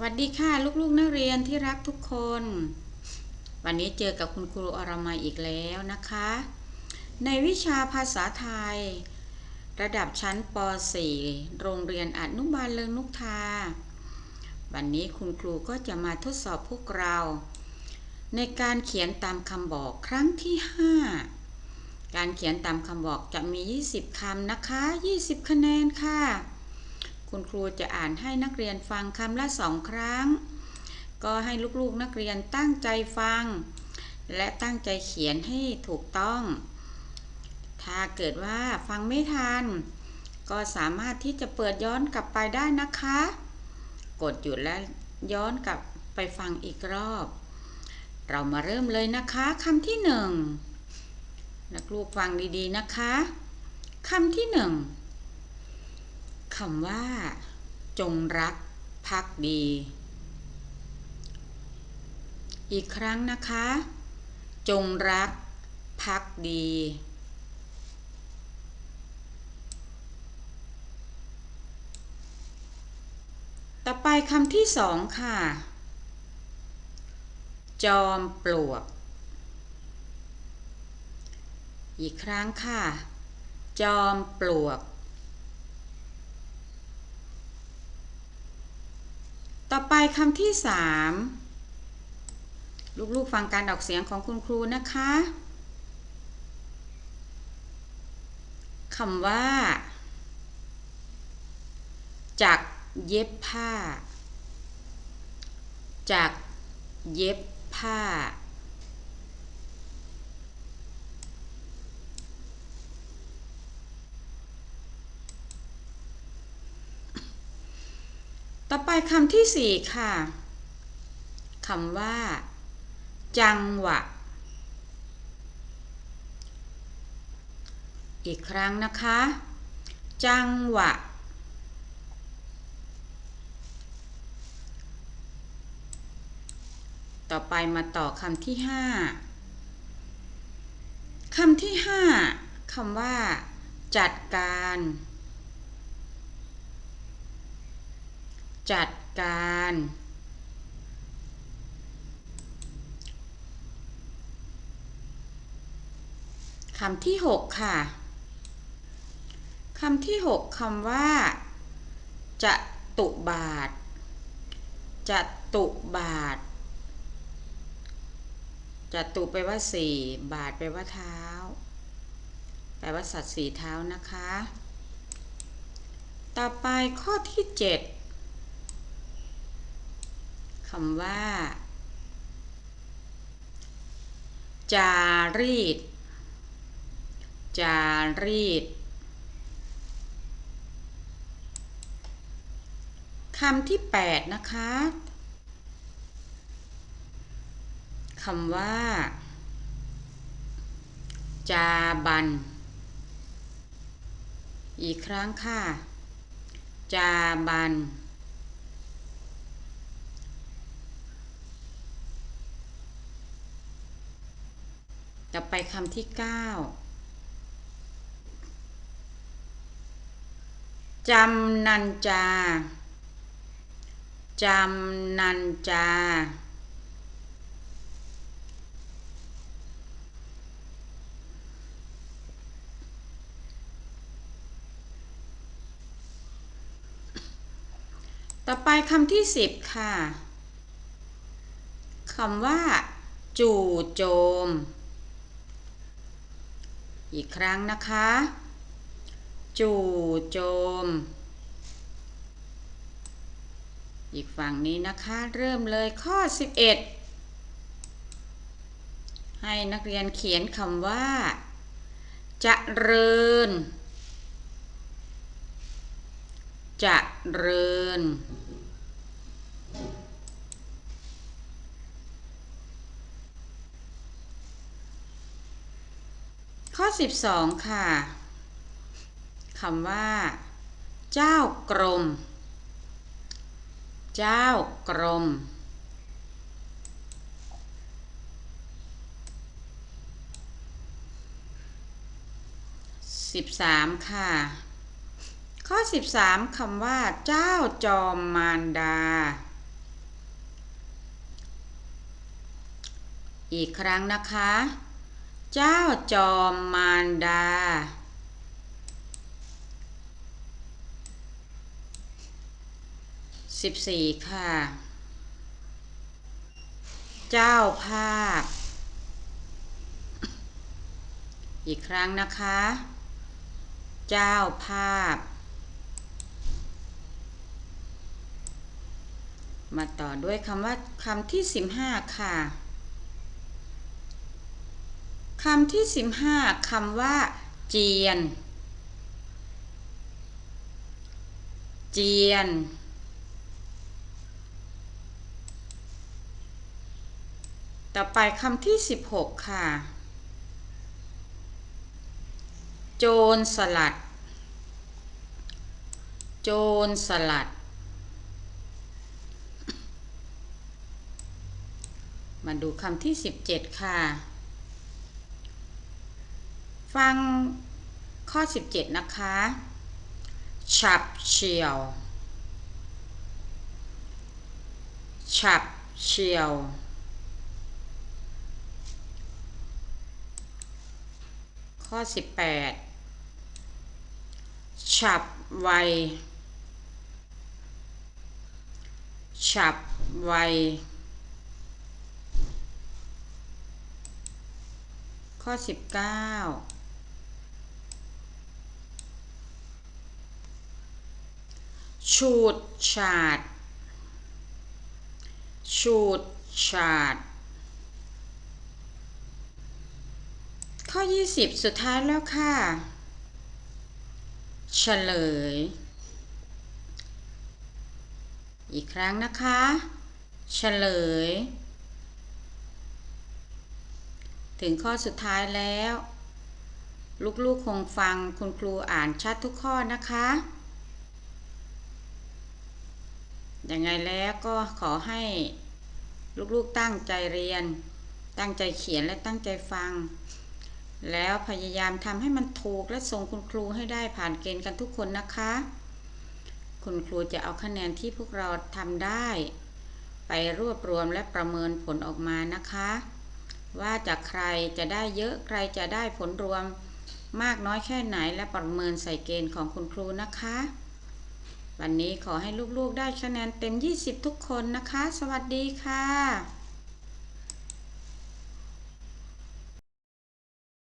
สวัสดีค่ะลูกๆนักเรียนที่รักทุกคน วันนี้เจอกับคุณครูอรมัยอีกแล้วนะคะ ในวิชาภาษาไทย ระดับชั้นป .4 โรงเรียนอนุบาลเลิงนุกทา วันนี้คุณครูก็จะมาทดสอบพวกเรา ในการเขียนตามคำบอกครั้งที่ 5 การเขียนตามคำบอกจะมี 20คำนะคะ 20 คะแนนค่ะ คุณครูจะอ่านให้นักเรียนฟังคำละสองครั้ง ก็ให้ลูกๆนักเรียนตั้งใจฟัง และตั้งใจเขียนให้ถูกต้อง ถ้าเกิดว่าฟังไม่ทัน ก็สามารถที่จะเปิดย้อนกลับไปได้นะคะ กดหยุดและย้อนกลับไปฟังอีกรอบ เรามาเริ่มเลยนะคะคำที่หนึ่งนักลูกฟังดีๆนะคะคำที่หนึ่ง คำว่า จงรักภักดี อีกครั้งนะคะ จงรักภักดี ต่อไปคำที่สองค่ะ จอมปลวก อีกครั้งค่ะ จอมปลวก ต่อไปคำที่สามลูกๆฟังการออกเสียงของคุณครูนะคะคำว่า จากเย็บผ้า จากเย็บผ้า ต่อไปคำที่สี่ค่ะคำว่า จังหวะ อีกครั้งนะคะ จังหวะ ต่อไปมาต่อคำที่ห้าคำที่ห้าคำว่า จัดการ จัดการ คำที่หกค่ะ คำที่หกคำว่าจะตุบาทจะตุบาทจะตุไปว่าสี่บาทไปว่าเท้า แปลว่าสัตว์สีเท้านะคะ ต่อไปข้อที่เจ็ด คำว่า จารีต จารีตคำที่แปดนะคะคำว่า จาบัน อีกครั้งค่ะ จาบัน ต่อไปคำที่เก้าจำนันจา จำนันจา ต่อไปคำที่สิบค่ะ คำว่า จู่โจม อีกครั้งนะคะ จู่โจม อีกฝั่งนี้นะคะ เริ่มเลยข้อ 11 ให้นักเรียนเขียนคำว่าจะเริญจะเริญ ข้อ 12 ค่ะคำว่า เจ้ากรม เจ้ากรมสิบสามค่ะ ข้อสิบสามคำว่า เจ้าจอมมารดา อีกครั้งนะคะ เจ้าจอมมารดา สิบสี่ค่ะ เจ้าภาพ อีกครั้งนะคะ เจ้าภาพ มาต่อด้วยคำว่าคำที่สิบห้าค่ะ คำที่สิบห้าคำว่า เจียน เจียน ต่อไปคำที่สิบหกค่ะ โจรสลัด โจรสลัด มาดูคำที่สิบเจ็ดค่ะ ฟังข้อ 17 นะคะ ฉับเฉียว ฉับเฉียว ข้อ 18 ฉับไว ฉับไวข้อ 19 ฉูดฉาดฉูดฉาด ข้อ 20 สุดท้ายแล้วค่ะ เฉลย อีกครั้งนะคะ เฉลย ถึงข้อสุดท้ายแล้ว ลูกๆคงฟังคุณครูอ่านชัดทุกข้อนะคะ ยังไงแล้วก็ขอให้ลูกๆตั้งใจเรียน ตั้งใจเขียนและตั้งใจฟัง แล้วพยายามทำให้มันถูกและส่งคุณครูให้ได้ผ่านเกณฑ์กันทุกคนนะคะ คุณครูจะเอาคะแนนที่พวกเราทำได้ ไปรวบรวมและประเมินผลออกมานะคะ ว่าจากใครจะได้เยอะใครจะได้ผลรวมมากน้อยแค่ไหนและประเมินใส่เกณฑ์ของคุณครูนะคะ วันนี้ขอให้ลูกๆได้คะแนนเต็ม 20 ทุกคนนะคะ สวัสดีค่ะ